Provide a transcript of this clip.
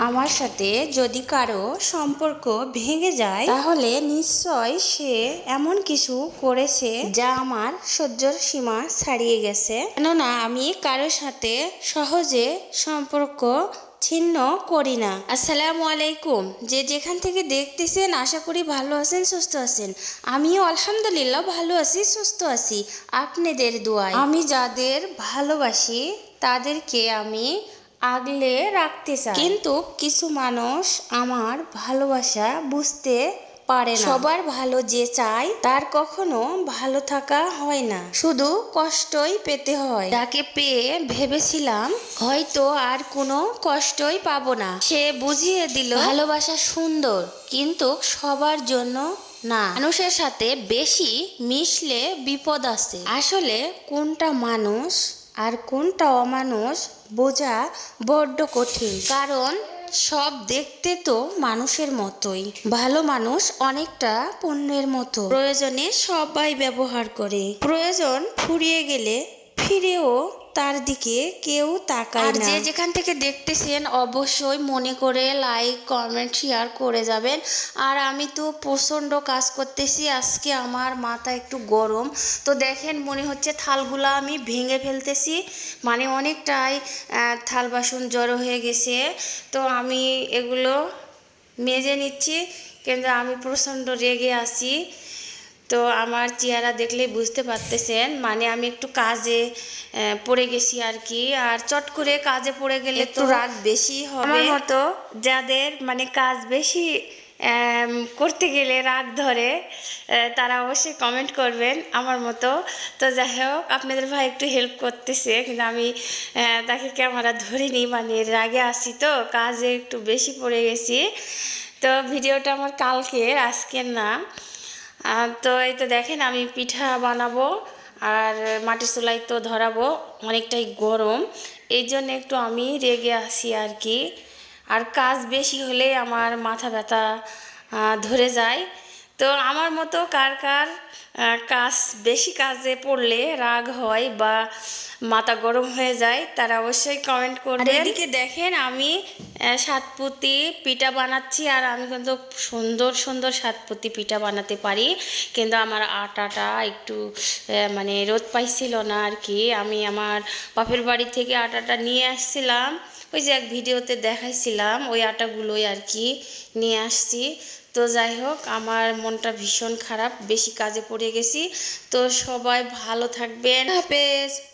আমার সাথে যদি কারও সম্পর্ক ভেঙে যায়, তাহলে নিশ্চয় সে এমন কিছু করেছে যা আমার সহ্যর সীমা ছাড়িয়ে গেছে। কেননা আমি কারও সাথে সহজে সম্পর্ক ছিন্ন করি না। আসসালামু আলাইকুম। যে যেখান থেকে দেখতেছেন, আশা করি ভালো আছেন, সুস্থ আছেন। আমিও আলহামদুলিল্লাহ ভালো আছি, সুস্থ আছি। আপনাদের দোয়ায় আমি যাদের ভালোবাসি, তাদেরকে আমি আগলে রাখতে চাই কিন্তু কিছু মানুষ আমার ভালোবাসা বুঝতে পারে না। সবার ভালো যে চায় তার কখনো ভালো থাকা হয় না। শুধু কষ্টই পেতে হয়। যাকে পেয়ে ভেবেছিলাম হয়তো আর কোনো কষ্টই পাবো না। সে বুঝিয়ে দিল ভালোবাসা সুন্দর কিন্তু সবার জন্য না। মানুষের সাথে বেশি মিশলে বিপদ আছে আসলে কোনটা মানুষ আর কোনটা অমানুষ বোঝা বড্ড কঠিন। কারণ সব দেখতে তো মানুষের মতোই। ভালো মানুষ অনেকটা পণ্যের মতো। প্রয়োজনে সবাই ব্যবহার করে। প্রয়োজন ফুরিয়ে গেলে ফিরেও তার দিকে কেউ তাকায় না যে যেখান থেকে দেখতেছেন অবশ্যই মনে করে লাইক কমেন্ট শেয়ার করে যাবেন। আর আমি তো প্রচণ্ড কাজ করতেছি আজকে আমার মাথা একটু গরম। তো দেখেন মনে হচ্ছে থালগুলো আমি ভেঙে ফেলতেছি। মানে অনেকটাই থাল বাসন জড়ো হয়ে গেছে। তো আমি এগুলো মেজে নিচ্ছি। কিন্তু আমি প্রচণ্ড রেগে আছি। তো আমার চেহারা দেখলেই বুঝতে পারতেছেন। মানে আমি একটু কাজে পড়ে গেছি আর কি। আর চট করে কাজে পড়ে গেলে তো রাগ বেশি হবে। আমার মতো যাদের মানে কাজ বেশি করতে গেলে রাগ ধরে তারা অবশ্যই কমেন্ট করবেন আমার মতো। তো যাই হোক আপনাদের ভাই একটু হেল্প করতেছে কিন্তু আমি তাকে ক্যামেরা ধরিনি মানে রাগে আসি তো কাজে একটু বেশি পড়ে গেছি। তো ভিডিওটা আমার কালকের আজকের না তো এই তো দেখেন আমি পিঠা বানাবো আর মাটির চুলাই তো ধরাবো, অনেকটাই গরম। এই জন্য একটু আমি রেগে আসি আর কি। আর কাজ বেশি হলে আমার মাথা ব্যথা ধরে যায়। তো আমার মতো কার কার কাজ বেশি কাজে পড়লে রাগ হয় বা মাথা গরম হয়ে যায় তারা অবশ্যই কমেন্ট করবেন। এদিকে দেখেন আমি সাতপুতি পিঠা বানাচ্ছি আর আমি কিন্তু সুন্দর সুন্দর সাতপুতি পিঠা বানাতে পারি। কিন্তু আমার আটাটা একটু মানে রোদ পাইছিল না আর কি। আমি আমার বাপের বাড়ি থেকে আটাটা নিয়ে আসছিলাম। ওই যে এক ভিডিওতে দেখাইছিলাম, ওই আটাগুলোই আর কি নিয়ে আসছি। তো যাই হোক, আমার মনটা ভীষণ খারাপ, বেশি কাজে পড়ে গেছি। তো সবাই ভালো থাকবেন। হাফেজ।